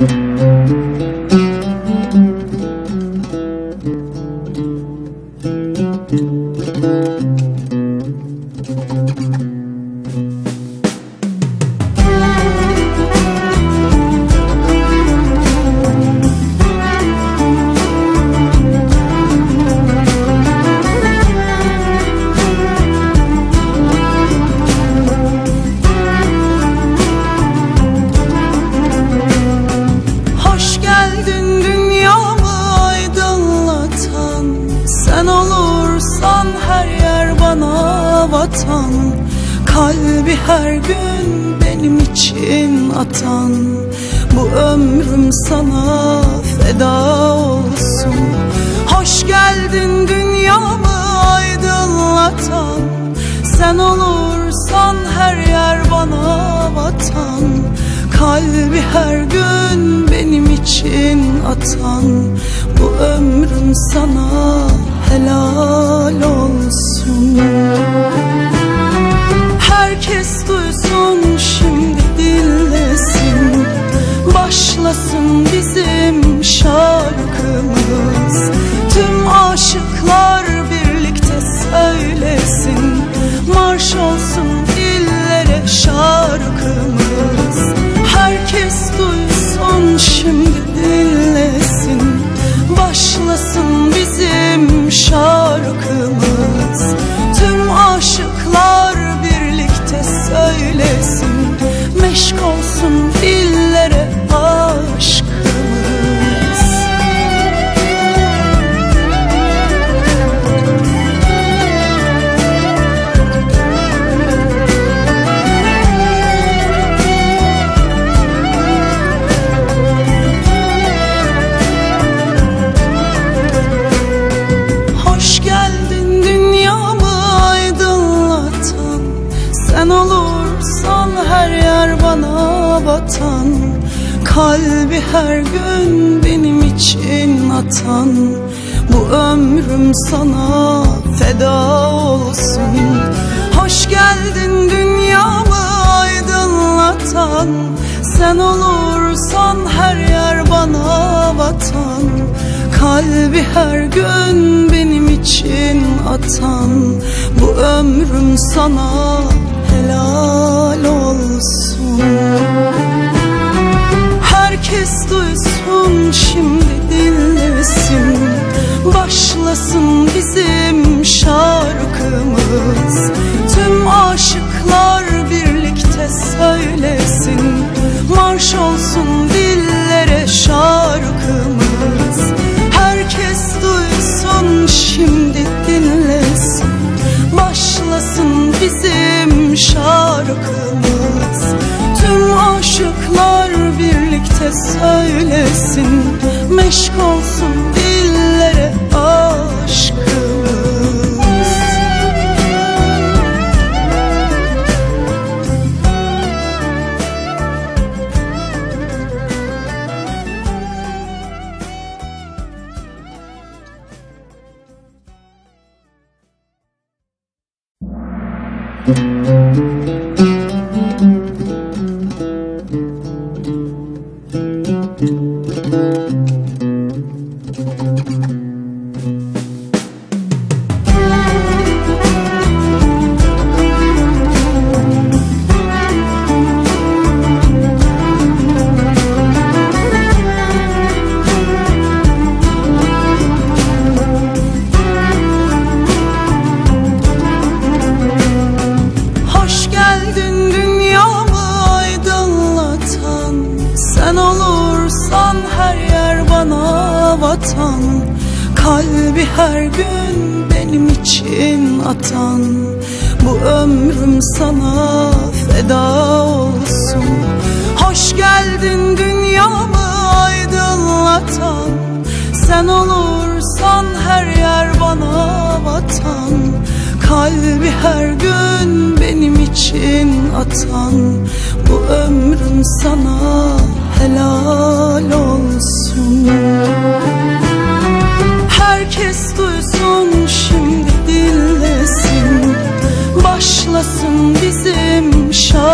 Hoş vatan Kalbi her gün benim için atan. Bu ömrüm sana feda olsun. Hoş geldin dünyamı aydınlatan. Sen olursan her yer bana vatan. Kalbi her gün benim için atan. Bu ömrüm sana helal Başlasın bizim şarkımız. Tüm aşıklar Sen olursan her yer bana vatan Kalbi her gün benim için atan. Bu ömrüm sana feda olsun. Hoş geldin dünyamı aydınlatan. Sen olursan her yer bana vatan Kalbi her gün benim için atan. Bu ömrüm sana helal olsun. Herkes duysun şimdi dinlesin. Başlasın bizim şarkımız. Tüm aşıklar birlikte söylesin. Marş olsun dillere şarkımız. Herkes duysun şimdi şarkımız Tüm aşıklar birlikte söylesin Meşk olsun Hoş atan Kalbi her gün benim için atan. Bu ömrüm sana feda olsun. Hoş geldin dünyamı aydınlatan. Sen olursan her yer bana vatan Kalbi her gün benim için atan. Bu ömrüm sana helal olsun herkes duysun şimdi dinlesin Başlasın bizim şarkı.